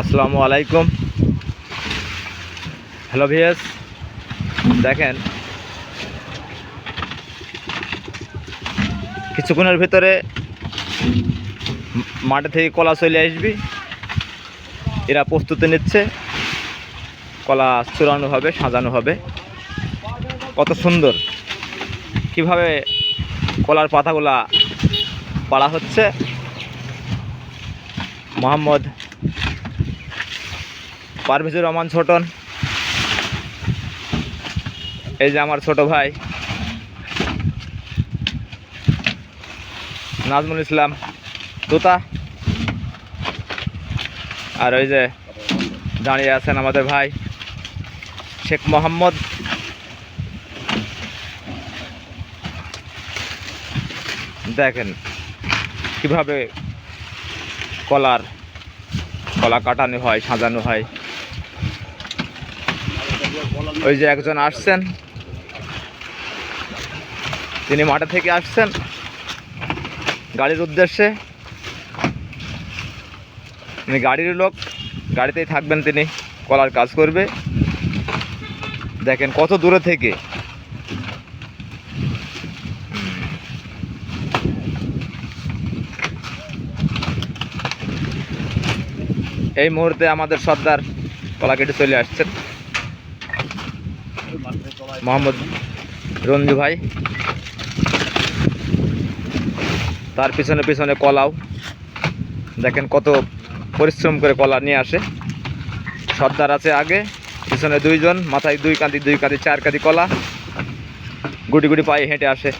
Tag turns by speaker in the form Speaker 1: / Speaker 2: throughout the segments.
Speaker 1: আসসালামু আলাইকুম। Hello VS দেখেন, কিছুক্ষণের ভিতরে মাঠে থেকে কলা চলে আসবি। এরা প্রস্তুতি নিচ্ছে, কলা চূড়ানো হবে, সাজানো হবে। কত সুন্দর। কীভাবে কলার পাতাগুলা পাড়া হচ্ছে? মোহাম্মদ পারভেজুর রহমান ছোটন। এই যে আমার ছোট ভাই। নাজমুল ইসলাম, তোতা। আর ওই যে দাঁড়িয়ে আছেন আমাদের ভাই, শেখ মোহাম্মদ। দেখেন কীভাবে কলার, কলা কাটানো হয়, সাজানো হয়। ওই যে একজন আসছেন। তিনি মাঠে থেকে আসছেন গাড়ির উদ্দেশ্যে। তিনি গাড়ির লোক, গাড়িতেই থাকবেন তিনি, কলার কাজ করবে। দেখেন কত দূরে থেকে। এই মুহূর্তে আমাদের সর্দার কলা কেটে চলে আসছেন। মোহাম্মদ রঞ্জু ভাই। তার পিছনে পিছনে কলাও। দেখেন কত পরিশ্রম করে কলা নিয়ে আসে। সর্দার আছে আগে, পিছনে দুইজন, মাথায় দুই কাঁদি দুই কাঁদি চার কাঁদি কলা। গুটি গুটি পায়ে হেঁটে আসে।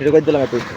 Speaker 1: এটা করে দিলাম একটু